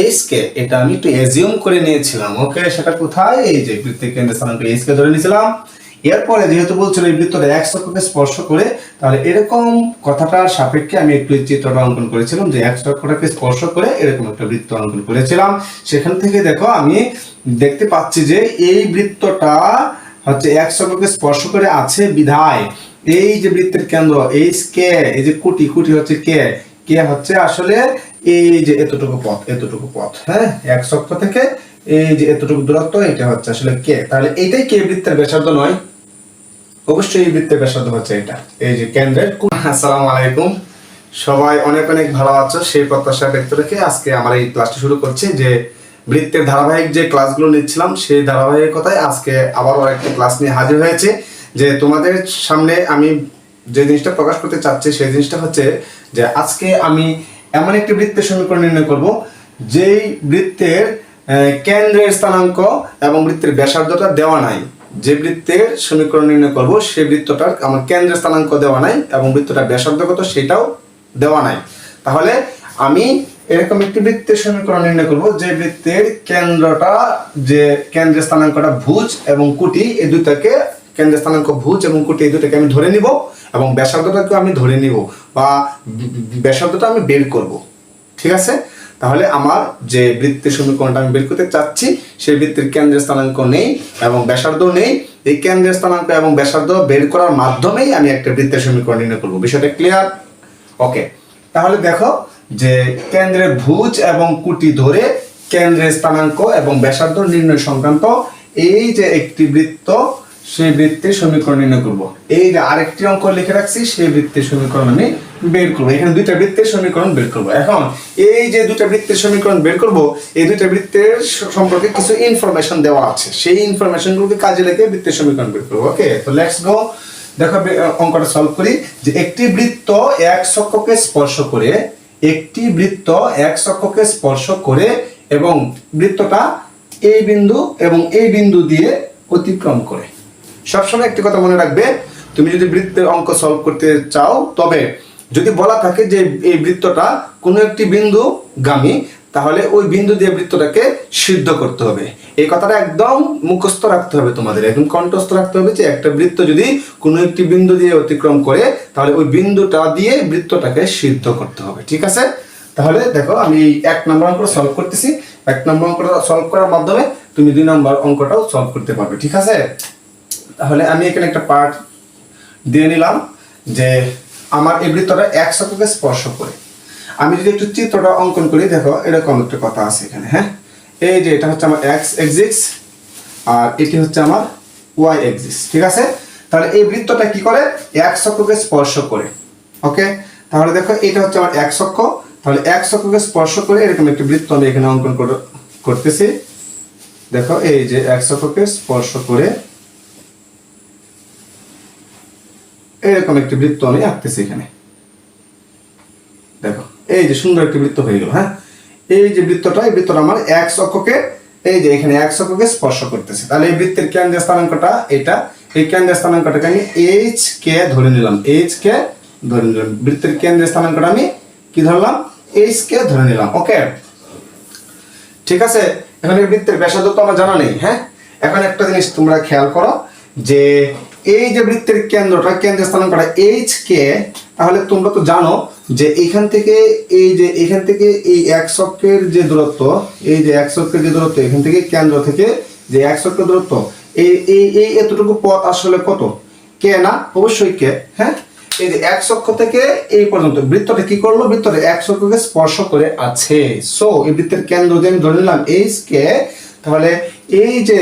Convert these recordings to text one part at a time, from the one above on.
H K এটা আমি একটু এজিউম করে নিয়েছিলাম ওকে সেটা কোথায়? এই যে বৃত্তের স্থানাঙ্ক ধরে নিয়েছিলাম। এরপরে যেহেতু বলছিল এই বৃত্তটা এক স্পর্শ করে, তাহলে এরকম কথাটার সাপেক্ষে আমি একটু চিত্রটা অঙ্কন করেছিলাম, যে এক স্পর্শ করে এরকম একটা বৃত্ত অঙ্কন করেছিলাম। সেখান থেকে দেখো, আমি দেখতে পাচ্ছি যে এই বৃত্তটা হচ্ছে এক স্পর্শ করে আছে বিধায়। এই যে বৃত্তের কেন্দ্র এইচ কে এই যে কুটি কুটি হচ্ছে কে? কে হচ্ছে আসলে এই যে এতটুকু পথ এতটুকু পথ হ্যাঁ? এক চক্র থেকে এই যে এতটুকু দূরত্ব, এটা হচ্ছে আসলে কে? তাহলে কে বৃত্তের ব্যাসার্ধ নয়? অবশ্যই এই বৃত্তের ব্যাসার্ধ হচ্ছে এটা। এই যে কেন্দ্রের আলাইকুম। সবাই অনেক অনেক ভালো আছো, সেই প্রত্যাশা ব্যক্ত রেখে আজকে আমার এই ক্লাসটি শুরু করছি যে বৃত্তের ধারাবাহিক যে ক্লাসগুলো নিচ্ছিলাম, সেই ধারাবাহিকতায় আজকে আবারও একটা ক্লাস নিয়ে হাজির হয়েছে। যে তোমাদের সামনে আমি যে জিনিসটা প্রকাশ করতে চাচ্ছি, সেই জিনিসটা হচ্ছে যে আজকে আমি এমন একটি বৃত্তের সমীকরণ নির্ণয় করব, যেই বৃত্তের কেন্দ্রের স্থানাঙ্ক এবং বৃত্তের ব্যাসার্ধটা দেওয়া নাই। যে বৃত্তের সমীকরণ নির্ণয় করব সেই বৃত্তটার আমার কেন্দ্রের স্থানাঙ্ক দেওয়া নাই এবং বৃত্তটার ব্যাসার্ধ কত, সেটাও দেওয়া নাই। তাহলে আমি এরকম একটি বৃত্তের সমীকরণ নির্ণয় করব, যে বৃত্তের কেন্দ্রটা, যে কেন্দ্রের স্থানাঙ্কটা ভুজ এবং কুটি, এই দুটাকে কেন্দ্রের স্থানাঙ্ক ভুজ এবং কুটি এই দুটাকে আমি ধরে নিব এবং ব্যাসার্ধটাকে আমি ধরে নিব বা ব্যাসার্ধটা আমি বের করব। ঠিক আছে? তাহলে আমার যে বৃত্তের সমীকরণটা আমি বের করতে চাচ্ছি, সেই বৃত্তের কেন্দ্রের স্থানাঙ্ক নেই এবং ব্যাসার্ধ নেই। এই কেন্দ্রের স্থানাঙ্ক এবং ব্যাসার্ধ বের করার মাধ্যমেই আমি একটা বৃত্তের সমীকরণ নির্ণয় করব। বিষয়টা ক্লিয়ার ওকে তাহলে দেখো যে কেন্দ্রের ভুজ এবং কুটি ধরে কেন্দ্রের স্থানাঙ্ক এবং ব্যাসার্ধ নির্ণয় সংক্রান্ত এই যে একটি বৃত্ত সেই বৃত্তের সমীকরণ নির্ণয় করব। এই যে আরেকটি অঙ্ক লিখে রাখছি, সেই বৃত্তের সমীকরণ আমি বের করব। এখানে দুইটা বৃত্তের সমীকরণ বের করব। এখন এই যে দুইটা বৃত্তের সমীকরণ বের করব, এই দুইটা বৃত্তের সম্পর্কে কিছু ইনফরমেশন দেওয়া আছে। সেই ইনফরমেশনগুলোকে কাজে লেগে বৃত্তের সমীকরণ বের করব। ওকে তো লেটস গো দেখো অঙ্কটা সলভ করি। যে একটি বৃত্ত এক চক্রকে স্পর্শ করে, একটি বৃত্ত এক চক্রকে স্পর্শ করে এবং বৃত্তটা এই বিন্দু এবং এই বিন্দু দিয়ে অতিক্রম করে। সবসময় একটি কথা মনে রাখবে, তুমি যদি বৃত্তের অঙ্ক সলভ করতে চাও, তবে যদি বলা থাকে যে এই বৃত্তটা কোনো একটি বিন্দু গামী তাহলে ওই বিন্দু দিয়ে বৃত্তটাকে সিদ্ধ করতে হবে। এই কথাটা একদম মুখস্থ রাখতে হবে তোমাদের, একদম কণ্ঠস্থ রাখতে হবে যে একটা বৃত্ত যদি কোনো একটি বিন্দু দিয়ে অতিক্রম করে, তাহলে ওই বিন্দুটা দিয়ে বৃত্তটাকে সিদ্ধ করতে হবে, ঠিক আছে? তাহলে দেখো, আমি এক নম্বর অঙ্কটা সলভ করতেছি। এক নম্বর অঙ্কটা সলভ করার মাধ্যমে তুমি দুই নম্বর অঙ্কটাও সলভ করতে পারবে, ঠিক আছে? তাহলে আমি এখানে একটা পার্ট দিয়ে নিলাম যে আমার এই বৃত্তটা এক স্পর্শ করে। আমি যদি একটু চিত্রটা অঙ্কন করি, দেখো এরকম একটা কথা আছে এখানে হ্যাঁ? এই যে এটা হচ্ছে আমার এক্স এক্সিস আর এটি হচ্ছে আমার ওয়াই এক্সিস ঠিক আছে? তাহলে এই বৃত্তটা কি করে? এক চক্রকে স্পর্শ করে, ওকে? তাহলে দেখো এটা হচ্ছে আমার এক চক্র তাহলে এক চক্রকে স্পর্শ করে এরকম একটি বৃত্ত আমি এখানে অঙ্কন করে- করতেছি। দেখো এই যে এক চক্রকে স্পর্শ করে এরকম একটি বৃত্ত আমি আঁকতেছি এখানে। দেখো, এই যে সুন্দর একটি বৃত্ত হয়ে গেল হ্যাঁ? এই যে বৃত্তটা, এই বৃত্তটা আমার এক অক্ষকে, এই যে এখানে এক অক্ষকে স্পর্শ করতেছে। তাহলে এই বৃত্তের কেন্দ্রের স্থানাঙ্কটা এটা, এই কেন্দ্রের স্থানাঙ্কটাকে আমি এইচ কে ধরে নিলাম। এইচ কে ধরে নিলাম। বৃত্তের কেন্দ্রের স্থানাঙ্কটা আমি কি ধরলাম? এইচ কে ধরে নিলাম। ওকে ঠিক আছে? এখন এই বৃত্তের ব্যাসার্ধ তো আমার জানা নেই হ্যাঁ? এখন একটা জিনিস তোমরা খেয়াল করো যে এই যে বৃত্তের কেন্দ্রটা কেন্দ্রের স্থানাঙ্কটা এইচ কে তাহলে তোমরা তো জানো যে এখান থেকে এই যে, এখান থেকে এই এক চক্রের যে দূরত্ব, এই যে এক চক্রের যে দূরত্ব, এখান থেকে কেন্দ্র থেকে যে এক চক্রের দূরত্ব, এই এই এই এতটুকু পথ আসলে কত? কে না? অবশ্যই কে হ্যাঁ? এই যে এক চক্র থেকে এই পর্যন্ত, বৃত্তটা কি করল? বৃত্তটা এক চক্রকে স্পর্শ করে আছে। সো এই বৃত্তের কেন্দ্র যে আমি ধরে নিলাম এইচ কে তাহলে এই যে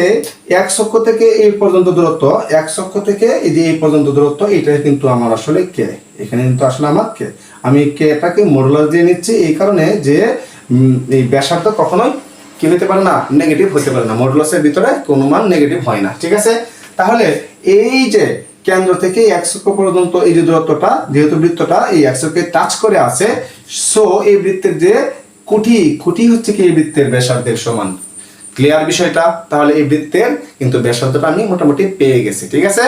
এক চক্র থেকে এই পর্যন্ত দূরত্ব, এক চক্র থেকে এই যে এই পর্যন্ত দূরত্ব, এটা কিন্তু আমার আসলে কে? এখানে কিন্তু আসলে আমার কে? আমি কে এটাকে মডুলার দিয়ে নিচ্ছি এই কারণে যে এই ব্যাসার্ধ কখনোই কি হতে পারে না নেগেটিভ হতে পারে না। মডুলাসের ভিতরে কোনো মান নেগেটিভ হয় না, ঠিক আছে? তাহলে এই যে কেন্দ্র থেকে এই এক চক্র পর্যন্ত এই যে দূরত্বটা, যেহেতু বৃত্তটা এই এক চক্রে টাচ করে আছে সো এই বৃত্তের যে কুটি কুটি হচ্ছে কি এই বৃত্তের ব্যাসার্ধের সমান? ক্লিয়ার বিষয়টা? তাহলে এই বৃত্তের কিন্তু ব্যাসার্ধটা আমি মোটামুটি পেয়ে গেছি ঠিক আছে?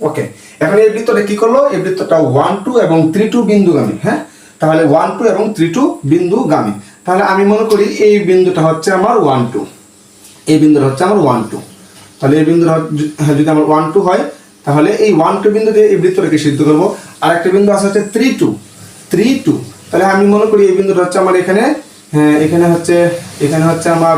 ওকে এখন এই বৃত্তটা কি করল? এই বৃত্তটা ওয়ান টু এবং থ্রি টু বিন্দুগামী হ্যাঁ? তাহলে ওয়ান টু এবং থ্রি টু বিন্দুগামী। তাহলে আমি মনে করি এই বিন্দুটা হচ্ছে আমার ওয়ান টু এই বিন্দুটা হচ্ছে আমার ওয়ান টু তাহলে এই বিন্দুটা হ্যাঁ, যদি আমার ওয়ান টু হয় তাহলে এই ওয়ান টু বিন্দু দিয়ে এই বৃত্তটাকে সিদ্ধ করব। আর একটা বিন্দু আছে হচ্ছে থ্রি টু থ্রি টু তাহলে আমি মনে করি এই বিন্দুটা হচ্ছে আমার এখানে হ্যাঁ এখানে হচ্ছে এখানে হচ্ছে আমার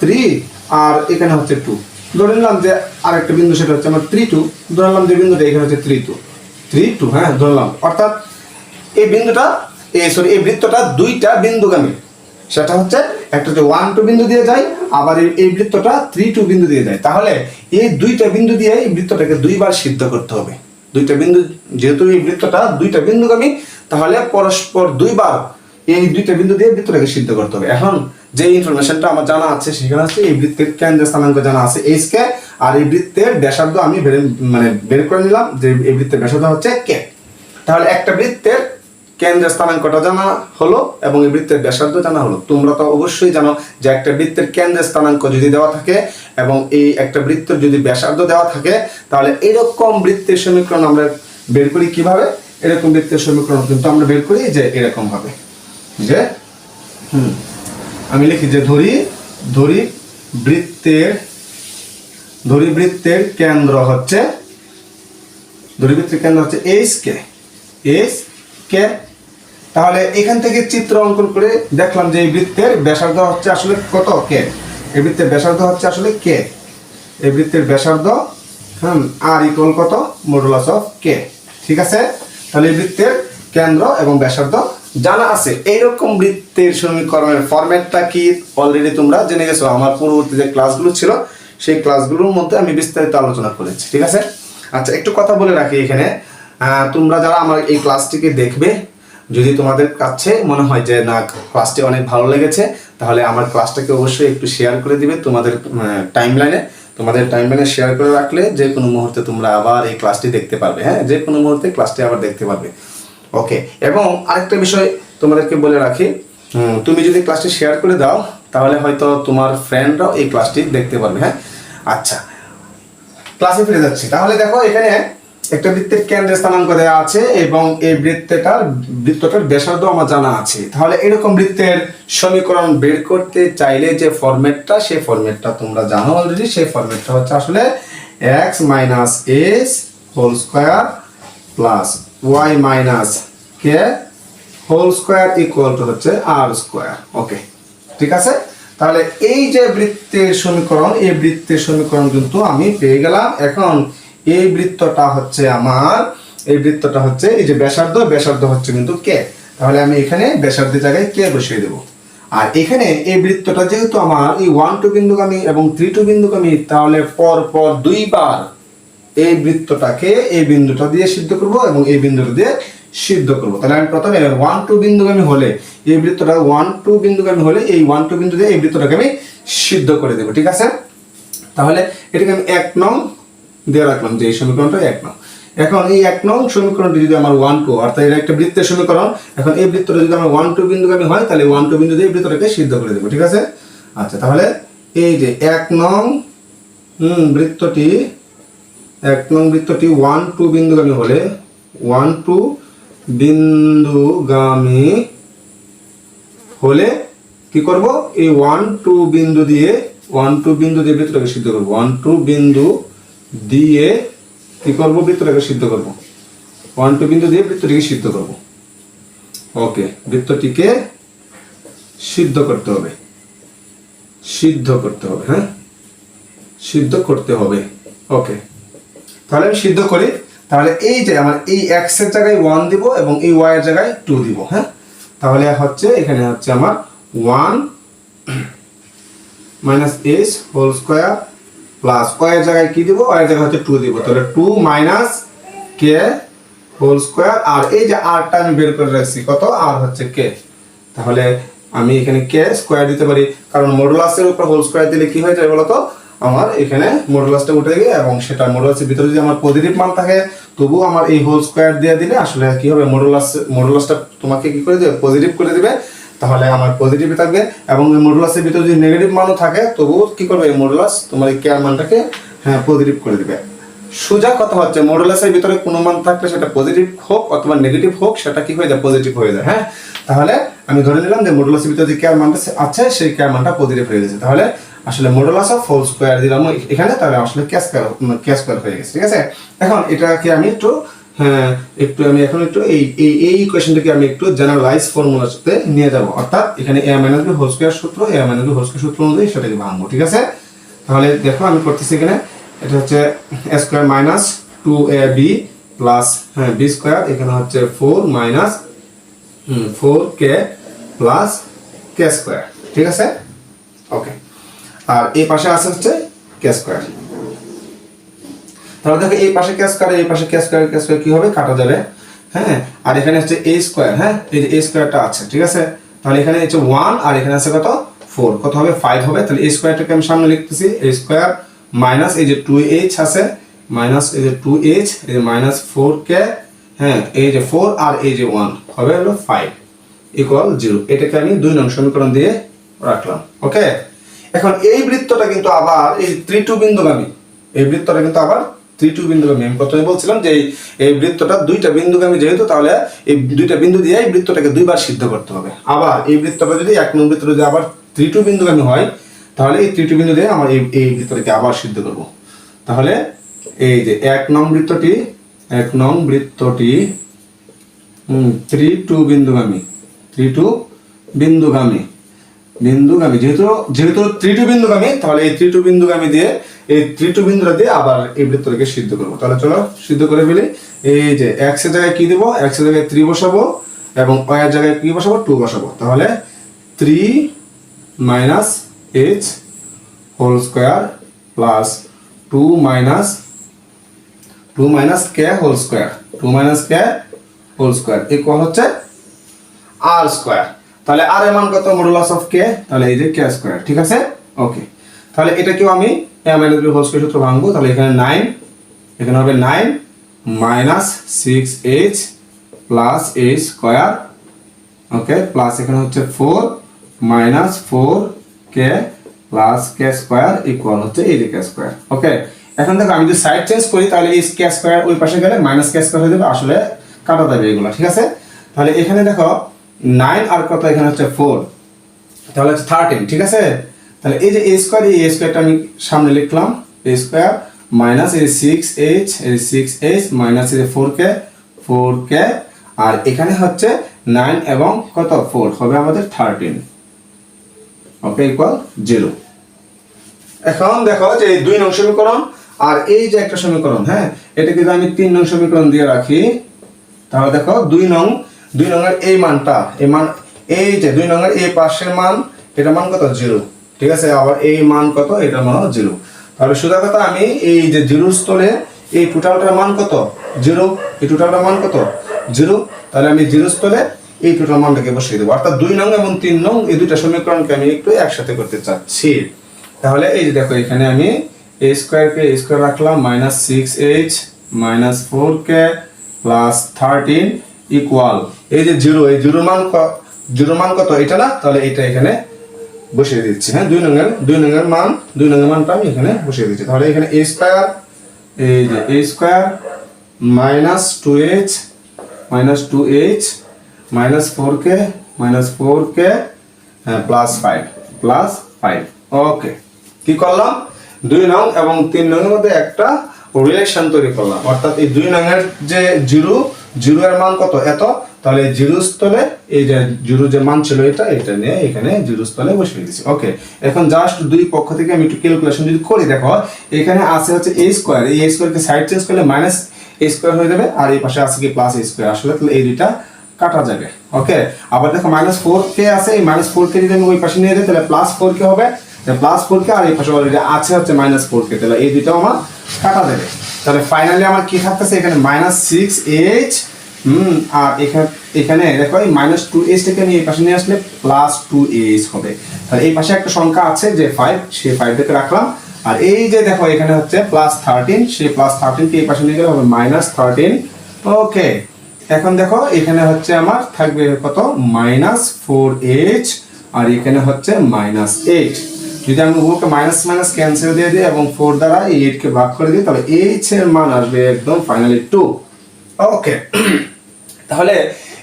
থ্রি আর এখানে হচ্ছে টু ধরে নিলাম যে আর একটা বিন্দু, সেটা হচ্ছে আমার থ্রি টু ধরে নিলাম যে বিন্দুটা এখানে হচ্ছে থ্রি টু থ্রি টু হ্যাঁ ধরলাম অর্থাৎ এই বিন্দুটা, এই সরি এই বৃত্তটা দুইটা বিন্দুগামী। সেটা হচ্ছে একটা হচ্ছে ওয়ান টু বিন্দু দিয়ে যায়, আবার এই- বৃত্তটা থ্রি টু বিন্দু দিয়ে যায়। তাহলে এই দুইটা বিন্দু দিয়ে এই বৃত্তটাকে দুইবার সিদ্ধ করতে হবে। দুইটা বিন্দু, যেহেতু এই বৃত্তটা দুইটা বিন্দুগামী, তাহলে পরস্পর দুইবার এই দুইটা বিন্দু দিয়ে বৃত্তটাকে সিদ্ধ করতে হবে। এখন যে ইনফরমেশনটা আমার জানা আছে, সেখানে হচ্ছে এই বৃত্তের কেন্দ্রের স্থানাঙ্ক জানা আছে এইচ কে আর এই বৃত্তের ব্যাসার্ধ আমি বের মানে বের করে নিলাম যে এই বৃত্তের ব্যাসার্ধ হচ্ছে কে তাহলে একটা বৃত্তের কেন্দ্রের স্থানাঙ্কটা জানা হলো এবং এই বৃত্তের ব্যাসার্ধ জানা হলো। তোমরা তো অবশ্যই জানো যে একটা বৃত্তের কেন্দ্রের স্থানাঙ্ক যদি দেওয়া থাকে এবং এই একটা বৃত্তের যদি ব্যাসার্ধ দেওয়া থাকে, তাহলে এরকম বৃত্তের সমীকরণ আমরা বের করি কীভাবে? এরকম বৃত্তের সমীকরণ কিন্তু আমরা বের করি যে এরকম ভাবে যে? হুম। আমি লিখি যে ধরি ধরি বৃত্তের ধরি বৃত্তের কেন্দ্র হচ্ছে দূরবৃত্তের কেন্দ্র হচ্ছে এইচ কে এইচ কে তাহলে এখান থেকে চিত্র অঙ্কন করে দেখলাম যে এই বৃত্তের ব্যাসার্ধ হচ্ছে আসলে কত কে এই বৃত্তের ব্যাসার্ধ হচ্ছে আসলে কে এই বৃত্তের ব্যাসার্ধ, হুম আর ইকুয়াল কত? মডুলাস অফ কে ঠিক আছে? তাহলে এই বৃত্তের কেন্দ্র এবং ব্যাসার্ধ জানা আছে, এইরকম বৃত্তের সমীকরণের ফরম্যাটটা কি অলরেডি তোমরা জেনে গেছো? আমার পূর্ববর্তী যে ক্লাসগুলো ছিল, সেই ক্লাসগুলোর মধ্যে আমি বিস্তারিত আলোচনা করেছি, ঠিক আছে? আচ্ছা একটু কথা বলে রাখি এখানে। তোমরা যারা আমার এই ক্লাসটিকে দেখবে, যদি তোমাদের কাছে মনে হয় যে, না, ক্লাসটি অনেক ভালো লেগেছে, তাহলে আমার ক্লাসটাকে অবশ্যই একটু শেয়ার করে দিবে তোমাদের টাইম লাইনে তোমাদের টাইম লাইনে শেয়ার করে রাখলে যে কোনো মুহূর্তে তোমরা আবার এই ক্লাসটি দেখতে পারবে হ্যাঁ? যে কোনো মুহূর্তে ক্লাসটি আবার দেখতে পারবে। ওকে এবং আরেকটা বিষয় তোমাদেরকে বলে রাখি তুমি যদি ক্লাসটি শেয়ার করে দাও, তাহলে হয়তো তোমার ফ্রেন্ডরাও এই ক্লাসটি দেখতে পারবে হ্যাঁ? আচ্ছা। ক্লাসে ফিরে যাচ্ছি। তাহলে দেখো, এখানে একটা বৃত্তের কেন্দ্রের স্থানাঙ্ক দেওয়া আছে এবং এই বৃত্তটার বৃত্তটার ব্যাসার্ধ আমার জানা আছে। তাহলে এরকম বৃত্তের সমীকরণ বের করতে চাইলে যে ফরম্যাটটা, সেই ফরম্যাটটা তোমরা জানো অলরেডি সেই ফরম্যাটটা হচ্ছে আসলে x minus s whole square plus y minus k whole square equal to হচ্ছে আর স্কোয়ার ওকে ঠিক আছে? তাহলে এই যে বৃত্তের সমীকরণ, এই বৃত্তের সমীকরণ কিন্তু আমি পেয়ে গেলাম। এখন এই বৃত্তটা হচ্ছে আমার, এই বৃত্তটা হচ্ছে এই যে ব্যাসার্ধ ব্যাসার্ধ হচ্ছে কিন্তু কে তাহলে আমি এখানে ব্যাসার্ধের জায়গায় কে বসিয়ে দেবো। আর এখানে এই বৃত্তটা যেহেতু আমার, এই ওয়ান টু বিন্দুগামী এবং থ্রি টু বিন্দুগামী, তাহলে পর পর দুইবার এই বৃত্তটাকে এই বিন্দুটা দিয়ে সিদ্ধ করব এবং এই বিন্দুটা দিয়ে সিদ্ধ করব। তাহলে আমি প্রথমে ওয়ান টু বিন্দুগামী হলে এই বৃত্তটা ওয়ান টু বিন্দুগামী হলে এই ওয়ান টু বিন্দু দিয়ে এই বৃত্তটাকে আমি সিদ্ধ করে দেবো, ঠিক আছে? তাহলে এটাকে আমি এক নং দিয়ে রাখলাম, যে এই সমীকরণটা এক নং। এখন এই এক নং সমীকরণটি যদি আমার ওয়ান টু অর্থাৎ এটা একটা বৃত্তের সমীকরণ, এখন এই বৃত্তটা যদি আমার ওয়ান টু বিন্দুগামী হয়, তাহলে ওয়ান টু বিন্দু দিয়ে এই বৃত্তটাকে সিদ্ধ করে দেবো, ঠিক আছে? আচ্ছা তাহলে এই যে এক নং বৃত্তটি এক নং বৃত্তটি ওয়ান টু বিন্দুগামী হলে ওয়ান টু বিন্দুগামী হলে কি করব? এই ওয়ান টু বিন্দু দিয়ে ওয়ান টু বিন্দু দিয়ে বৃত্তটাকে সিদ্ধ করব। ওয়ান টু বিন্দু দিয়ে কি করব? বৃত্তটাকে সিদ্ধ করব। ওয়ান টু বিন্দু দিয়ে বৃত্তটিকে সিদ্ধ করব। ওকে বৃত্তটিকে সিদ্ধ করতে হবে। সিদ্ধ করতে হবে হ্যাঁ? সিদ্ধ করতে হবে। ওকে তাহলে আমি সিদ্ধ করি। তাহলে এই যে আমার এই এক্সের জায়গায় ওয়ান দিব এবং এই ওয়াই এর জায়গায় টু দিব হ্যাঁ? তাহলে হচ্ছে এখানে হচ্ছে আমার one minus s whole square plus y এর জায়গায় কি দিব? ওয়াই এর জায়গায় হচ্ছে টু দিব। তাহলে two minus k whole square আর এই যে আরটা আমি বের করে রাখছি, কত? আর হচ্ছে কে তাহলে আমি এখানে কে স্কোয়ার দিতে পারি, কারণ মডুলাসের উপর হোল স্কোয়ার দিলে কি হয়ে যায় বলতো? আমার এখানে মডুলাসটা উঠে গিয়ে এবং সেটা মডুলাসের ভিতরে যদি আমার পজিটিভ মান থাকে তবু আমার এই হোল স্কোয়ার দিয়ে দিলে আসলে কি হবে? মডুলাস মডুলাসটা তোমাকে কি করে দেবে? পজিটিভ করে দিবে। তাহলে আমার পজিটিভ থাকবে এবং এই মডুলাসের ভিতরে যদি নেগেটিভ মানও থাকে, তবুও কি করবে? এই মডুলাস তোমার এই কেয়ার মানটাকে হ্যাঁ পজিটিভ করে দিবে। সোজা কথা হচ্ছে মডুলাসের ভিতরে কোনো মান থাকলে সেটা পজিটিভ হোক অথবা নেগেটিভ হোক, সেটা কি হয়ে যায়? পজিটিভ হয়ে যায় হ্যাঁ? তাহলে আমি ধরে নিলাম যে মডুলাসের ভিতরে যে কেয়ার মানটা আছে, সেই কেয়ার মানটা পজিটিভ হয়ে গেছে। তাহলে আসলে মডুলাস অফ হোল স্কোয়ার দিলাম। এখানে তাহলে আসলে কে স্কোয়ার কে স্কোয়ার হয়ে গেছে, ঠিক আছে? এখন এটাকে আমি একটু হ্যাঁ একটু আমি এখন একটু এই এই এই ইকুয়েশনটাকে আমি একটু জেনারেলাইজ ফর্মুলাতে নিয়ে যাব। অর্থাৎ এখানে a minus b whole square সূত্র a minus b whole square সূত্র অনুযায়ী সেটাকে ভাঙবো, ঠিক আছে? তাহলে দেখো আমি করতেছি এখানে, এটা হচ্ছে a square minus two a b plus হ্যাঁ বি স্কোয়ার এখানে হচ্ছে four minus four k plus k square ঠিক আছে? ওকে আর এই পাশে আছে হচ্ছে কে স্কোয়ার তাহলে দেখো এই পাশে কে স্কোয়ার এই পাশে কে স্কোয়ার কে স্কোয়ার কি হবে? কাটা যাবে। হ্যাঁ? আর এখানে হচ্ছে এ স্কোয়ার হ্যাঁ? এই যে এ স্কোয়ারটা আছে, ঠিক আছে? তাহলে এখানে হচ্ছে ওয়ান আর এখানে আছে কত? ফোর কত হবে? ফাইভ হবে। তাহলে এই স্কোয়ারটাকে আমি সামনে লিখতেছি। এ স্কোয়ার মাইনাস এই যে টু এইচ আছে মাইনাস এই যে টু এইচ এই যে মাইনাস ফোর কে হ্যাঁ এই যে ফোর আর এই যে ওয়ান হবে হলো ফাইভ ইকুয়াল জিরো এটাকে আমি দুই নং সমীকরণ দিয়ে রাখলাম। ওকে এখন এই বৃত্তটা কিন্তু আবার এই ত্রিটু বিন্দুগামী এই বৃত্তটা কিন্তু আবার ত্রিটু বিন্দুগামী আমি প্রথমে বলছিলাম যে এই- বৃত্তটা দুইটা বিন্দুগামী যেহেতু, তাহলে এই দুইটা বিন্দু দিয়ে এই বৃত্তটাকে দুইবার সিদ্ধ করতে হবে। আবার এই বৃত্তটা যদি এক নং বৃত্ত যদি আবার ত্রিটু বিন্দুগামী হয়, তাহলে এই ত্রিটু বিন্দু দিয়ে আমার এই এই বৃত্তটাকে আবার সিদ্ধ করব। তাহলে এই যে এক নং বৃত্তটি, এক নং বৃত্তটি, হুম থ্রি টু বিন্দুগামী থ্রি টু বিন্দুগামী বিন্দুগামী। যেহেতু যেহেতু ত্রিটু বিন্দুগামী তাহলে এই ত্রিটু বিন্দুগামী দিয়ে, এই ত্রিটু বিন্দুটা দিয়ে আবার এই বৃত্তটাকে সিদ্ধ করব। তাহলে চলো, সিদ্ধ করে ফেলি। এই যে এক্সের জায়গায় কি দেবো? এক্সের জায়গায় থ্রি বসাবো এবং ওয়াই এর জায়গায় কি বসাবো? টু বসাবো। তাহলে three minus h whole square plus two minus two minus k whole square? Two minus k whole square. Equal হচ্ছে আর স্কোয়ার। তাহলে আর এর মান কত মডুলাস অফ কে তাহলে এই যে কে স্কোয়ার ঠিক আছে? ওকে তাহলে এটা এটাকেও আমি a minus b whole square সূত্র ভাঙবো। তাহলে এখানে নাইন এখানে হবে nine minus six h plus h square okay plus এখানে হচ্ছে four minus four k plus k square equal হচ্ছে এই যে কে স্কোয়ার ওকে এখন দেখো, আমি যদি সাইড চেঞ্জ করি, তাহলে এই কে স্কোয়ার ওই পাশে গেলে মাইনাস কে স্কোয়ার হয়ে যাবে, আসলে কাটা যাবে এগুলো, ঠিক আছে? তাহলে এখানে দেখো নাইন আর কত এখানে হচ্ছে ফোর? তাহলে হচ্ছে থার্টিন ঠিক আছে? তাহলে এই যে এ স্কোয়ার এই এ স্কোয়ারটা আমি সামনে লিখলাম। এ স্কোয়ার মাইনাস এই সিক্স এইচ এই সিক্স এইচ মাইনাস এই ফোর কে ফোর কে আর এখানে হচ্ছে নাইন এবং কত? ফোর হবে আমাদের থার্টিন ওকে ইকুয়াল জিরো এখন দেখো যে এই দুই নং সমীকরণ আর এই যে একটা সমীকরণ হ্যাঁ? এটাকে যদি আমি তিন নং সমীকরণ দিয়ে রাখি, তাহলে দেখো দুই নং দুই নম্বর এই মানটা এই মান এই যে দুই নম্বর এই পাশের মান, এটা মান কত? জিরো। ঠিক আছে? আবার এই মান কত? এটা মান জিরো। তাহলে সোজা কথা আমি এই যে জিরো স্থলে এই টোটালটার মান কত? জিরো। এই টোটালটার মান কত? জিরো। তাহলে আমি জিরো স্থলে এই টোটাল মানটাকে বসিয়ে দেবো। অর্থাৎ দুই নং এবং তিন নং এই দুইটা সমীকরণকে আমি একটু একসাথে করতে চাচ্ছি। তাহলে এই যে দেখো, এখানে আমি এ স্কোয়ারকে স্কোয়ার রাখলাম minus six h minus four k plus thirteen equal এই যে জিরো, এই জিরো মান জিরো মান কত? এটা না? তাহলে এটা এখানে বসিয়ে দিচ্ছি হ্যাঁ? দুই নঙ্গের দুই নঙ্গের মান, দুই নঙ্গের মানটা আমি এখানে বসিয়ে দিচ্ছি। তাহলে এখানে এ স্কোয়ার এই যে a square minus two h minus two h minus four k minus four k plus five plus five okay কি করলাম? দুই নং এবং তিন নং এর মধ্যে একটা রিলেশন তৈরি করলাম। অর্থাৎ এই দুই নং এর যে জিরো জিরো এর মান কত? এত? তাহলে জিরো স্থলে এই যে জিরো যে মান ছিল এটা এটা নিয়ে এখানে জিরো স্থলে বসিয়ে দিচ্ছি ওকে, এখন জাস্ট দুই পক্ষ থেকে আমি একটু ক্যালকুলেশন যদি করি, দেখো, এখানে আছে হচ্ছে এ স্কোয়ার এই স্কোয়ারকে সাইড চেঞ্জ করলে মাইনাস এ স্কোয়ার হয়ে যাবে, আর এই পাশে আছে কি প্লাস এ স্কোয়ার আসলে তাহলে এই দুইটা কাটা যাবে। ওকে, আবার দেখো মাইনাস ফোর কে আছে, এই মাইনাস ফোর কে যদি আমি ওই পাশে নিয়ে যাই, তাহলে প্লাস ফোর কে হবে। প্লাস ফোর কে, আর এই পাশে অলরেডি আছে হচ্ছে মাইনাস ফোর কে, তাহলে এই দুইটাও আমার কাটা যাবে তাহলে ফাইনালি আমার কি থাকতেছে? এখানে মাইনাস সিক্স এইচ হুম, আর এখানে এখানে দেখো এই মাইনাস টু এইচটাকে আমি এই পাশে নিয়ে আসলে প্লাস টু এইচ হবে। তাহলে এই পাশে একটা সংখ্যা আছে, যে ফাইভ সেই ফাইভটাকে রাখলাম। আর এই যে দেখো এখানে হচ্ছে প্লাস থার্টিন সেই প্লাস থার্টিনকে এই পাশে নিয়ে গেলে হবে মাইনাস থার্টিন ওকে এখন দেখো এখানে হচ্ছে আমার থাকবে কত? মাইনাস ফোর এইচ আর এখানে হচ্ছে মাইনাস এইট যদি আমি উভয়কে মাইনাস মাইনাস ক্যান্সেল দিয়ে দিই এবং ফোর দ্বারা এই এইটকে ভাগ করে দিই, তাহলে এইচ এর মান আসবে একদম ফাইনালি টু ওকে তাহলে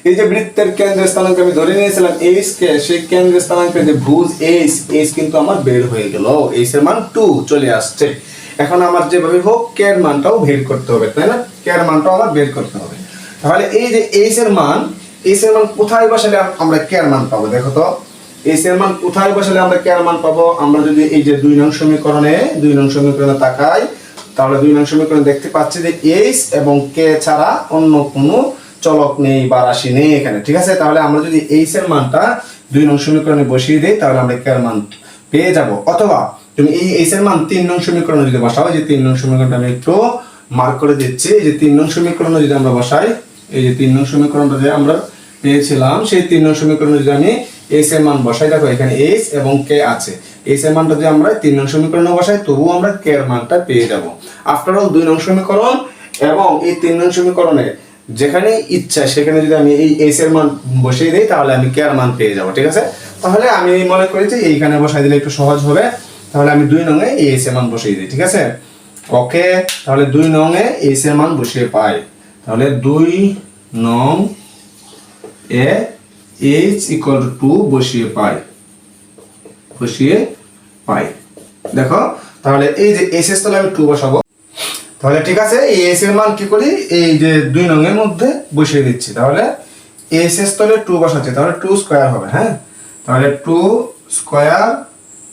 এই যে বৃত্তের কেন্দ্র স্থানাঙ্ক আমি ধরে নিয়েছিলাম এইচ কে, সেই কেন্দ্র স্থানাঙ্কের যে ভুজ এইচ এইচ কিন্তু আমার বের হয়ে গেল। এইচ এর মান টু চলে আসছে। এখন আমার যেভাবে হোক কে এর মানটাও বের করতে হবে, তাই না? কে এর মানটাও আমার বের করতে হবে। তাহলে এই যে এইচ এর মান এইচ এর মান কোথায় বসালে আমরা কে এর মান পাবো? দেখো তো। এইচ এর মান কোথায় বসালে আমরা কে এর মান পাবো? আমরা যদি এই যে দুই নং সমীকরণে, দুই নং সমীকরণে তাকাই, তাহলে দুই নং সমীকরণ দেখতে পাচ্ছি যে এইচ এবং কে ছাড়া অন্য কোনো চলক নেই বা রাশি নেই এখানে, ঠিক আছে? তাহলে আমরা যদি এইচ এর মানটা দুই নং সমীকরণে বসিয়ে দিই, তাহলে আমরা কে এর মান পেয়ে যাব? অথবা তুমি এই এইচ এর মান তিন নং সমীকরণে যদি বসাও যে তিন নং সমীকরণটা আমি একটু মার্ক করে দিচ্ছি, এই যে তিন নং সমীকরণে যদি আমরা বসাই, এই যে তিন নং সমীকরণটা যে আমরা পেয়েছিলাম, সেই তিন নং সমীকরণে যদি আমি এইচ এর মান বসাই, দেখো এখানে এইচ এবং কে আছে। এইচ এর মানটা যদি আমরা তিন নং সমীকরণে বসাই, তবুও আমরা কে এর মানটা পেয়ে যাব। আফটার অল দুই নং সমীকরণ এবং এই তিন নং সমীকরণে যেখানে ইচ্ছা, সেখানে যদি আমি এই এইচ এর মান বসিয়ে দিই, তাহলে আমি কে এর মান পেয়ে যাব, ঠিক আছে? তাহলে আমি মনে করি যে এইখানে বসাই দিলে একটু সহজ হবে। তাহলে আমি দুই নঙে এই এইচ এর মান বসিয়ে দিই, ঠিক আছে? ওকে তাহলে দুই নঙে এইচ এর মান বসিয়ে পাই। তাহলে দুই নং এ এইচ ইকুয়াল টু বসিয়ে পাই। বসিয়ে পাই। দেখো, তাহলে এই যে এস এস তাহলে আমি টু বসাবো। তাহলে ঠিক আছে, এই এস এর মান কি করি? এই যে দুই নঙের মধ্যে বসিয়ে দিচ্ছি। তাহলে এস এস তাহলে টু বসাচ্ছি। তাহলে টু স্কোয়ার হবে হ্যাঁ? তাহলে টু স্কোয়ার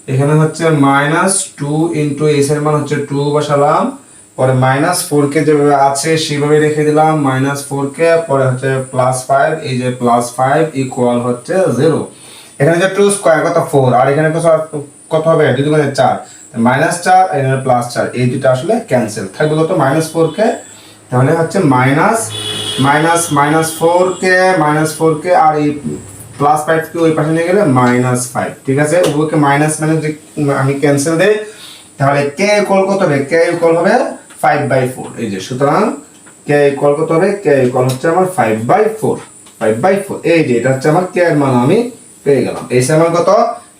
এখানে হচ্ছে মাইনাস টু ইন্টু এস এর মান হচ্ছে টু বসালাম। পরে মাইনাস ফোর কে যেভাবে আছে সেভাবে রেখে দিলাম মাইনাস ফোর কে, পরে হচ্ছে প্লাস ফাইভ এই যে প্লাস ফাইভ ইকুয়াল হচ্ছে জিরো এখানে যে টু স্কোয়ার কত ফোর আর এখানে কত হবে? দুই মানে চার। মাইনাস চার এখানে প্লাস চার। এই দুটো আসলে ক্যান্সেল থাকবে কত? Minus four k. তাহলে হচ্ছে minus minus minus four k minus four k, আর এই প্লাস ফাইভ কে ওই পাশে নিয়ে গেলে মাইনাস ফাইভ ঠিক আছে? উভয়কে মাইনাস যদি আমি ক্যান্সেল দেই, তাহলে কে ইকুয়াল কত হবে? কে ইকুয়াল হবে ফাইভ বাই ফোর এই যে, সুতরাং কে ইকুয়াল কত হবে? কে ইকুয়াল হচ্ছে আমার five by four five by four এই যে, এটা হচ্ছে আমার কে এর মান আমি পেয়ে গেলাম। এই মান কত?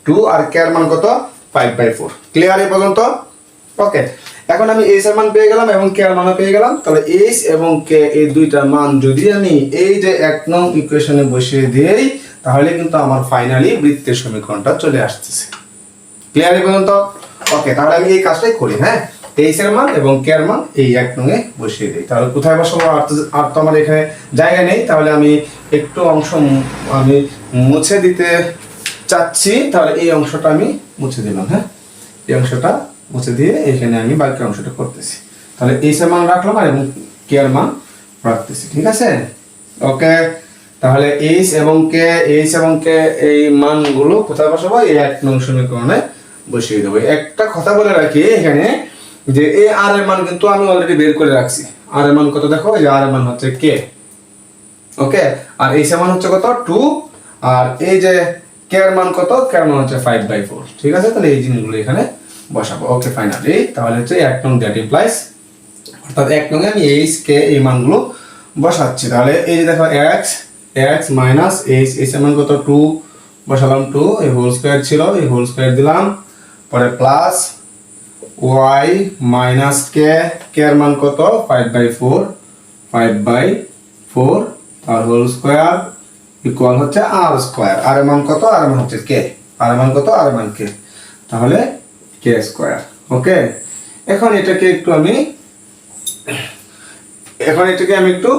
টু আর কে এর মান কত? ফাইভ বাই ফোর ক্লিয়ার এই পর্যন্ত? ওকে এখন আমি এইচ এর মান পেয়ে গেলাম এবং কে এর মানও পেয়ে গেলাম। তাহলে এইচ এবং কে এই দুইটার মান যদি আমি এই যে এক নং ইকুয়েশনে বসিয়ে দিই, তাহলে কিন্তু আমার ফাইনালি বৃত্তের সমীকরণটা চলে আসতেছে। ক্লিয়ার এই পর্যন্ত? ওকে তাহলে আমি এই কাজটাই করি হ্যাঁ? তেইশ এর মান এবং কেয়ার মান এই এক নঙে বসিয়ে দিই। তাহলে কোথায় বসাবো? আর আর তো আমার এখানে জায়গা নেই। তাহলে আমি একটু অংশ আমি মুছে দিতে চাচ্ছি। তাহলে এই অংশটা আমি মুছে দিলাম হ্যাঁ? এই অংশটা মুছে দিয়ে এখানে আমি বাকি অংশটা করতেছি। তাহলে এইচ এর মান রাখলাম আর এবং কেয়ার মান রাখতেছি, ঠিক আছে? ওকে তাহলে এইচ এবং কে এইচ এবং কে এই মানগুলো কোথায় বসাবো? এই এক নং সমীকরণে বসিয়ে দেবো। একটা কথা বলে রাখি, এখানে যে এই আর এর মান কিন্তু আমি অলরেডি বের করে রাখছি। আর এর মান কত দেখো? যে আর এর মান হচ্ছে কে ওকে আর এই মান হচ্ছে কত? টু আর এই যে কে এর মান কত? কে এর মান হচ্ছে ফাইভ বাই ফোর ঠিক আছে? তাহলে এই জিনিসগুলো এখানে বসাবো। ওকে ফাইনালি তাহলে হচ্ছে এক নং দ্যাট ইমপ্লাইজ অর্থাৎ এক নং আমি এইচ কে এই মানগুলো বসাচ্ছি। তাহলে এই যে দেখো x x minus h h এর মান কত? টু বসালাম টু এই হোল স্কোয়ার ছিল। এই হোল স্কোয়ার দিলাম। পরে plus y minus k k এর মান কত? Five by four five by four R whole square equal হচ্ছে আর স্কোয়ার আর মান কত? আর মান হচ্ছে কে আর মান কত? আর মান কে তাহলে কে স্কোয়ার ওকে এখন এটাকে একটু আমি, এখন এটাকে আমি একটু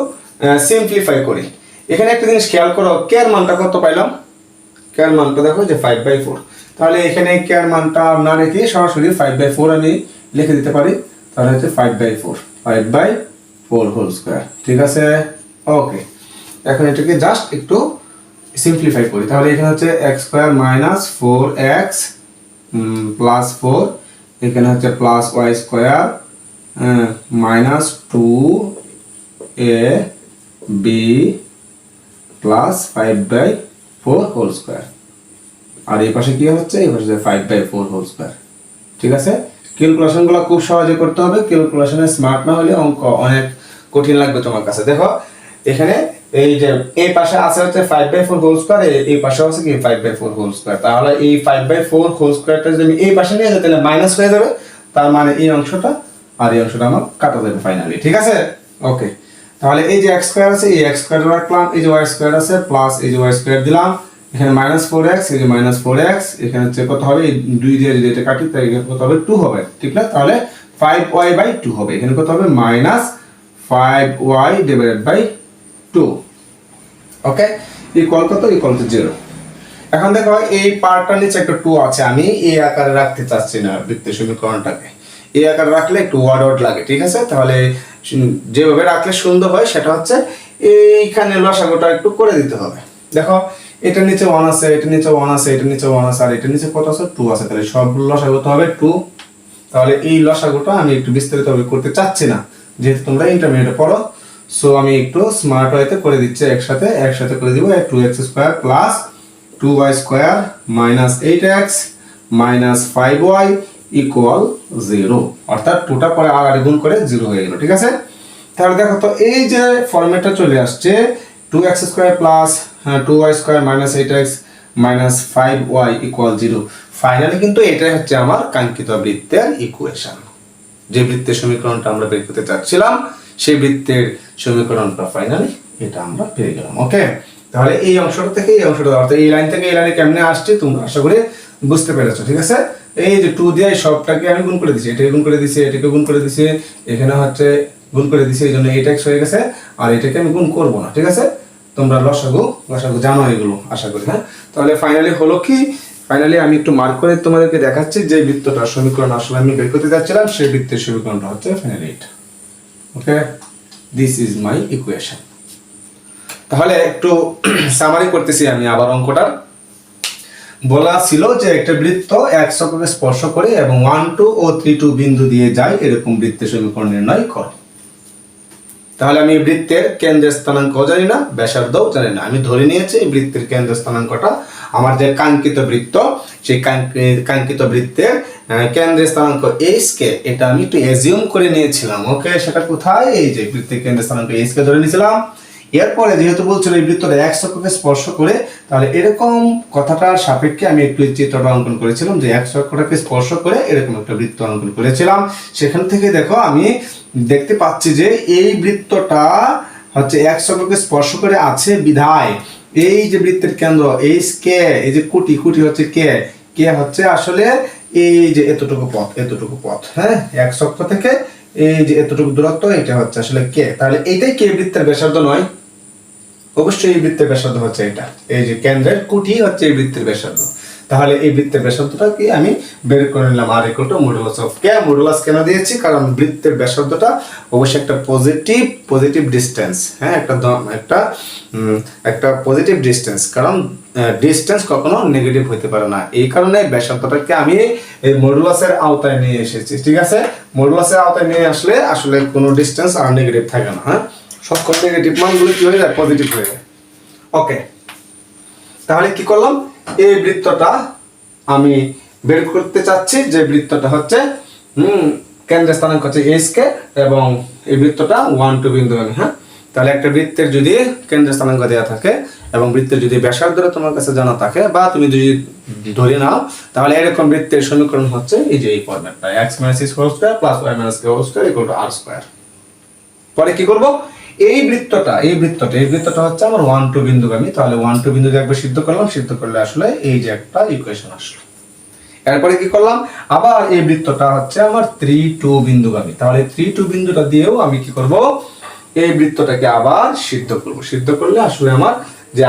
সিম্পলিফাই করি। এখানে একটা জিনিস খেয়াল করো কে এর মানটা কত পাইলাম? কে এর মানটা দেখো যে ফাইভ বাই ফোর তাহলে এখানে কে মানটা না রেখে সরাসরি ফাইভ বাই ফোর আমি লিখে দিতে পারি। তাহলে হচ্ছে five by four five by four whole square ঠিক আছে? ওকে এখন এটাকে জাস্ট একটু সিম্পলিফাই করি। তাহলে এখানে হচ্ছে x square minus four x plus four এখানে হচ্ছে plus y square minus two a b plus five by four whole square আর এই পাশে কি হচ্ছে? এই পাশে five by four whole square ঠিক আছে? ক্যালকুলেশনগুলো খুব সহজে করতে হবে। ক্যালকুলেশনে স্মার্ট না হলে অঙ্ক অনেক কঠিন লাগবে তোমার কাছে। দেখো, এখানে এই যে এই পাশে আছে হচ্ছে five by four whole square এই পাশে আছে কি? Five by four whole square তাহলে এই ফাইভ বাই ফোর হোল স্কোয়ারটা যদি এই পাশে নিয়ে যাই, তাহলে মাইনাস হয়ে যাবে। তার মানে এই অংশটা আর এই অংশটা আমার কাটা যাবে ফাইনালি ঠিক আছে? ওকে তাহলে এই যে এক্স স্কোয়ার আছে, এই এক্স স্কোয়ার রাখলাম এই যে ওয়াই স্কোয়ার আছে প্লাস এই যে ওয়াই স্কোয়ার দিলাম। এখানে মাইনাস ফোর এক্স এই যে মাইনাস ফোর এক্স এখানে হচ্ছে কত হবে? দুই দিয়ে যদি এটা কাটি এখানে কত হবে? টু হবে, ঠিক না? তাহলে ফাইভ ওয়াই বাই টু হবে। এখানে কত হবে? Minus five y divided by two okay equal কত? ইকুয়াল টু জিরো এখন দেখো এই পার্টটার নিচে একটা টু আছে। আমি এই আকারে রাখতে চাচ্ছি না বৃত্তের সমীকরণটাকে। এই আকারে রাখলে একটু ওয়ার্ড ওয়ার্ড লাগে, ঠিক আছে? তাহলে যেভাবে রাখলে সুন্দর হয়, সেটা হচ্ছে এইখানে লসাগুটা একটু করে দিতে হবে। দেখো এটার নিচে ওয়ান আছে এটার নিচে ওয়ান আছে এটার নিচে ওয়ান আছে, আর এটার নিচে কত আছে? টু আছে। তাহলে সবগুলো লসাগু তো হবে টু তাহলে এই লসাগুটা আমি একটু বিস্তারিতভাবে করতে চাচ্ছি না, যেহেতু তোমরা ইন্টারমিডিয়েটে পড়ো। সো আমি একটু স্মার্ট ওয়েতে করে দিচ্ছি একসাথে একসাথে করে দিব two x square plus two y square minus eight x minus five y equal zero অর্থাৎ টুটা পরে আর গুণ করে জিরো হয়ে গেল, ঠিক আছে? তাহলে দেখো তো, এই যে ফর্মেটটা চলে আসছে two x square plus two y square minus eight x minus five y equal zero finally কিন্তু এটাই হচ্ছে আমার কাঙ্ক্ষিত বৃত্তের ইকুয়েশন যে বৃত্তের সমীকরণটা আমরা বের করতে চাচ্ছিলাম, সেই বৃত্তের সমীকরণটা ফাইনালি এটা আমরা পেয়ে গেলাম ওকে তাহলে এই অংশটা থেকে এই অংশটা, অর্থাৎ এই লাইন থেকে এই লাইনে কেমনে আসছে তোমরা আশা করি বুঝতে পেরেছ, ঠিক আছে? এই যে টু দিয়ে সবটাকে আমি গুণ করে দিছি, এটাকে গুণ করে দিছি এটাকে গুণ করে দিছি, এখানে হচ্ছে গুণ করে দিছি, এই জন্য এইটা এক্স হয়ে গেছে, আর এটাকে আমি গুণ করব না, ঠিক আছে? তোমরা লসাগু লসাগু জানো এগুলো, আশা করি হ্যাঁ? তাহলে ফাইনালি হলো কি? ফাইনালি আমি একটু মার্ক করে তোমাদেরকে দেখাচ্ছি যে বৃত্তটা, সমীকরণ আসলে আমি বের করতে যাচ্ছিলাম, সেই বৃত্তের সমীকরণটা হচ্ছে ফাইনালি এটা okay this is my equation তাহলে একটু সামারি করতেছি আমি আবার অঙ্কটার। বলা ছিল যে একটা বৃত্ত এক চক্রকে স্পর্শ করে এবং ওয়ান টু ও থ্রি টু বিন্দু দিয়ে যায়, এরকম বৃত্তের সমীকরণ নির্ণয় করো তাহলে আমি বৃত্তের কেন্দ্রের স্থানাঙ্কও জানি না ব্যাসার্ধও জানি না। আমি ধরে নিয়েছি এই বৃত্তের কেন্দ্র স্থানাঙ্কটা। আমার যে কাঙ্ক্ষিত বৃত্ত সেই কাঙ্ক্ষিত বৃত্তের আহ, কেন্দ্রের স্থানাঙ্ক এইচ কে এটা আমি একটু এজিউম করে নিয়েছিলাম ওকে সেটা কোথায়? এই যে বৃত্তের কেন্দ্রের স্থানাঙ্ক এইচ কে ধরে নিয়েছিলাম। এরপরে যেহেতু বলছিল এই বৃত্তটা এক চক্রকে স্পর্শ করে তাহলে এরকম কথাটার সাপেক্ষে আমি একটু চিত্রটা অঙ্কন করেছিলাম যে এক চক্রটাকে স্পর্শ করে এরকম একটা বৃত্ত অঙ্কন করেছিলাম। সেখান থেকে দেখো আমি দেখতে পাচ্ছি যে এই বৃত্তটা হচ্ছে এক চক্রকে স্পর্শ করে আছে বিধায়। এই যে বৃত্তের কেন্দ্র, এই কে, এই যে কুটি কুটি হচ্ছে কে? কে হচ্ছে আসলে এই যে এতটুকু পথ এতটুকু পথ হ্যাঁ? এক চক্র থেকে এই যে এতটুকু দূরত্ব, এটা হচ্ছে আসলে কে? তাহলে এইটাই কে বৃত্তের ব্যাসার্ধ নয়? অবশ্যই এই বৃত্তের ব্যাসার্ধ হচ্ছে এটা। এই যে কেন্দ্রের কুটি হচ্ছে এই বৃত্তের ব্যাসার্ধ। তাহলে এই বৃত্তের ব্যাসার্ধটা কি আমি বের করে নিলাম r equal to modulus of k modulus কেন দিয়েছি? কারণ বৃত্তের ব্যাসার্ধটা অবশ্যই একটা পজিটিভ পজিটিভ ডিস্টেন্স হ্যাঁ একটা একটা একটা পজিটিভ ডিস্টেন্স কারণ ডিস্টেন্স কখনো নেগেটিভ হতে পারে না। এই কারণে ব্যাসার্ধটাকে আমি এই মডুলাসের আওতায় নিয়ে এসেছি, ঠিক আছে? মডুলাসের আওতায় নিয়ে আসলে আসলে কোনো ডিস্টেন্স আর নেগেটিভ থাকে না হ্যাঁ? সবকটা নেগেটিভ মানগুলো কি হয়ে যায়? পজিটিভ হয়ে যায়। ওকে তাহলে কি করলাম? এই বৃত্তটা আমি বের করতে চাচ্ছি, যে বৃত্তটা হচ্ছে, হুম, কেন্দ্রের স্থানাঙ্ক হচ্ছে এইচ কে এবং এই বৃত্তটা ওয়ান টু বিন্দু আমি হ্যাঁ? তাহলে একটা বৃত্তের যদি কেন্দ্রের স্থানাঙ্ক দেওয়া থাকে এবং বৃত্তের যদি ব্যাসার্ধটা তোমার কাছে জানা থাকে বা তুমি যদি ধরে নাও, তাহলে এরকম বৃত্তের সমীকরণ হচ্ছে এই যে এই ফর্ম্যাটটা x minus whole square plus y minus k whole square equal to r square পরে কি করব? এই বৃত্তটা এই বৃত্তটা এই বৃত্তটা হচ্ছে আমার ওয়ান টু বিন্দুগামী। তাহলে ওয়ান টু বিন্দু দিয়ে একবার সিদ্ধ করলাম, সিদ্ধ করলে আসলে এই যে একটা ইকুয়েশন আসলো। এরপরে কি করলাম? আবার এই বৃত্তটা হচ্ছে আমার থ্রি টু বিন্দুগামী। তাহলে থ্রি টু বিন্দুটা দিয়েও আমি কি করব? এই বৃত্তটাকে আবার সিদ্ধ করব। সিদ্ধ করলে আসলে আমার যে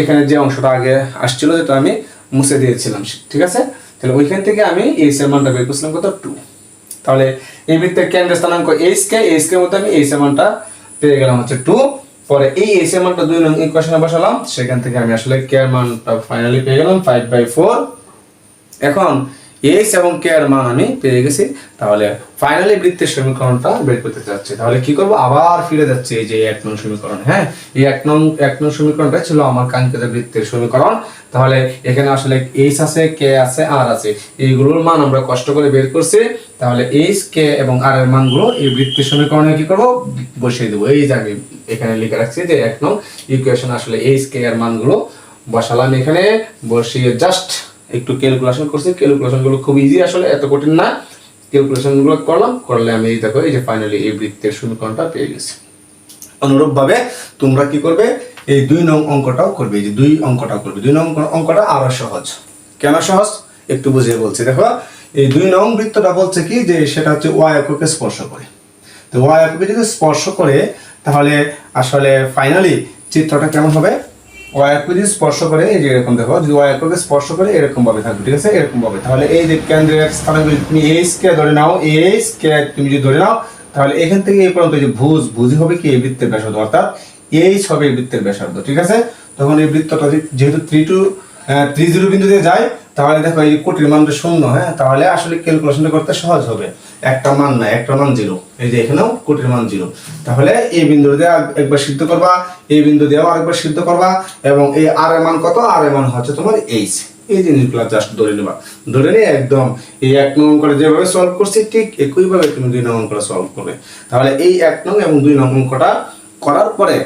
এখানে যে অংশটা আগে আসছিল, যেটা আমি মুছে দিয়েছিলাম, ঠিক আছে? তাহলে ওইখান থেকে আমি এই এর মানটা বের করছিলাম কত? টু তাহলে এই বৃত্তের কেন্দ্রের স্থানাঙ্ক এইচ কে এইচ কে মধ্যে আমি এইচ এর মানটা পেয়ে গেলাম হচ্ছে টু পরে এই এর মানটা দুই নং ইকুয়েশনে বসালাম। সেখান থেকে আমি আসলে কে মানটা ফাইনালি পেয়ে গেলাম ফাইভ বাই ফোর এখন এইচ এবং কে এর মান আমি পেয়ে গেছি। তাহলে ফাইনালি বৃত্তের সমীকরণটা বের করতে যাচ্ছি তাহলে কি করব? আবার ফিরে যাচ্ছে এই যে এক নং সমীকরণ হ্যাঁ? এই এক নং এক নং সমীকরণটা ছিল আমার কাঙ্ক্ষিত বৃত্তের সমীকরণ। তাহলে এখানে আসলে এইচ আছে কে আছে আর আছে। এইগুলোর মান আমরা কষ্ট করে বের করছি। তাহলে এইচ কে এবং আর এর মানগুলো এই বৃত্তের সমীকরণে কি করব? বসিয়ে দেবো। এই যে আমি এখানে লিখে রাখছি যে এক নং ইকুয়েশন আসলে এইচ কে এর মানগুলো বসালাম এখানে। বসিয়ে জাস্ট একটু ক্যালকুলেশন করছি। ক্যালকুলেশনগুলো খুব ইজি আসলে, এত কঠিন না। ক্যালকুলেশনগুলো করলাম, করলে আমি এই দেখো, এই যে ফাইনালি এই বৃত্তের সমীকরণটা পেয়ে গেছি। অনুরূপ ভাবে তোমরা কি করবে? এই দুই নং অঙ্কটাও করবে, এই যে দুই অঙ্কটাও করবে। দুই নং অঙ্কটা আরও সহজ। কেন সহজ? একটু বুঝিয়ে বলছি। দেখো, এই দুই নং বৃত্তটা বলছে কি? যে সেটা হচ্ছে ওয়াই এককে স্পর্শ করে। তো ওয়াই এককে যদি স্পর্শ করে, তাহলে আসলে ফাইনালি চিত্রটা কেমন হবে? ওয়াই এককে যদি স্পর্শ করে এই যে এরকম দেখো, যদি ওয়াই এককে স্পর্শ করে এরকম ভাবে থাকবে, ঠিক আছে? এরকম ভাবে। তাহলে এই যে কেন্দ্রের এক স্থানে যদি তুমি এইচ কে ধরে নাও এইচ কে তুমি যদি ধরে নাও, তাহলে এখান থেকে এই পর্যন্ত যে ভুজ ভুজি হবে কি? এই বৃত্তের ব্যাসার্ধ, অর্থাৎ এইচ হবে এই বৃত্তের ব্যাসার্ধ, ঠিক আছে? তখন এই বৃত্তটা যেহেতু থ্রি টু থ্রি জিরো বিন্দুতে যায়, তাহলে দেখো এই কোটির মানটা শূন্য হ্যাঁ? তাহলে আসলে ক্যালকুলেশনটা করতে সহজ হবে। একটা মান না একটা মান জিরো। এই যে এখানেও কোটির মান জিরো। তাহলে এই বিন্দু দিয়ে একবার সিদ্ধ করবা, এই বিন্দু দিয়েও আরেকবার সিদ্ধ করবা, এবং এই আর এর মান কত? আর এর মান হচ্ছে তোমার এইচ এই জিনিসগুলো জাস্ট ধরে নেবা। ধরে নিয়ে একদম এই এক নং করে যেভাবে সলভ করছি, ঠিক একইভাবে তুমি দুই নং করে সলভ করবে। তাহলে এই এক নং এবং দুই নং অঙ্কটা করার পরে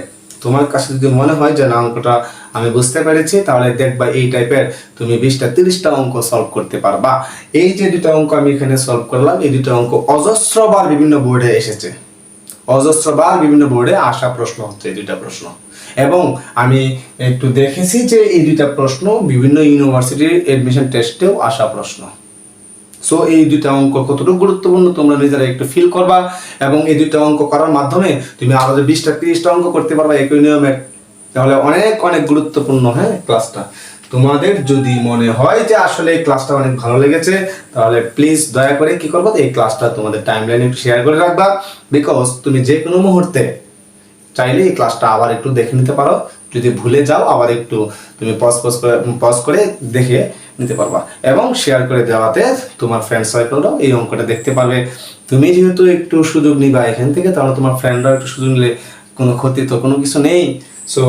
তোমার কাছে যদি মনে হয় যে না, অঙ্কটা আমি বুঝতে পেরেছি, তাহলে দেখবা এই টাইপের তুমি বিশটা, তিরিশটা অঙ্ক সলভ করতে পারবা। এই যে দুটো অঙ্ক আমি এখানে সলভ করলাম, এই দুটো অঙ্ক অজস্রবার বিভিন্ন বোর্ডে এসেছে। অজস্রবার বিভিন্ন বোর্ডে আসা প্রশ্ন হচ্ছে এই দুইটা প্রশ্ন। এবং আমি একটু দেখেছি যে এই দুইটা প্রশ্ন বিভিন্ন ইউনিভার্সিটির এডমিশন টেস্টেও আসা প্রশ্ন। সো এই দুইটা অঙ্ক কতটুকু গুরুত্বপূর্ণ তোমরা নিজেরা একটু ফিল করবা এবং এই দুইটা অঙ্ক করার মাধ্যমে তুমি আরও যে বিশটা, তিরিশটা অঙ্ক করতে পারবা একই নিয়মের তাহলে অনেক অনেক গুরুত্বপূর্ণ হ্যাঁ ক্লাসটা তোমাদের যদি মনে হয় যে আসলে এই ক্লাসটা অনেক ভালো লেগেছে, তাহলে প্লিজ দয়া করে কি করব? এই ক্লাসটা তোমাদের টাইম লাইনে একটু শেয়ার করে রাখবা। বিকজ তুমি যে কোনো মুহূর্তে চাইলে এই ক্লাসটা আবার একটু দেখে নিতে পারো। যদি ভুলে যাও, আবার একটু তুমি পজ পজ করে পজ করে দেখে নিতে পারবা। এবং শেয়ার করে দেওয়াতে তোমার ফ্রেন্ড সার্কেলরাও এই অঙ্কটা দেখতে পারবে। তুমি যেহেতু একটু সুযোগ নিবা এখান থেকে, তাহলে তোমার ফ্রেন্ডরাও একটু সুযোগ নিলে কোনো ক্ষতি তো কোনো কিছু নেই। সো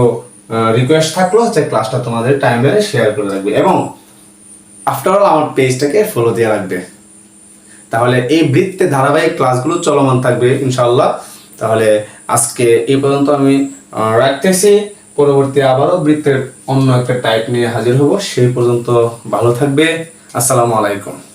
রিকোয়েস্ট থাকল যে ক্লাসটা তোমাদের টাইম লাইনে শেয়ার করে রাখবে এবং আফটার অল আমার পেজটাকে ফলো দিয়ে রাখবে। তাহলে এই বৃত্তে ধারাবাহিক ক্লাসগুলো চলমান থাকবে ইনশাল্লাহ তাহলে আজকে এই পর্যন্ত আমি রাখতেছি। পরবর্তী আবারও বৃত্তের অন্য একটা টাইপ নিয়ে হাজির হব। সেই পর্যন্ত ভালো থাকবে। আসসালামু আলাইকুম।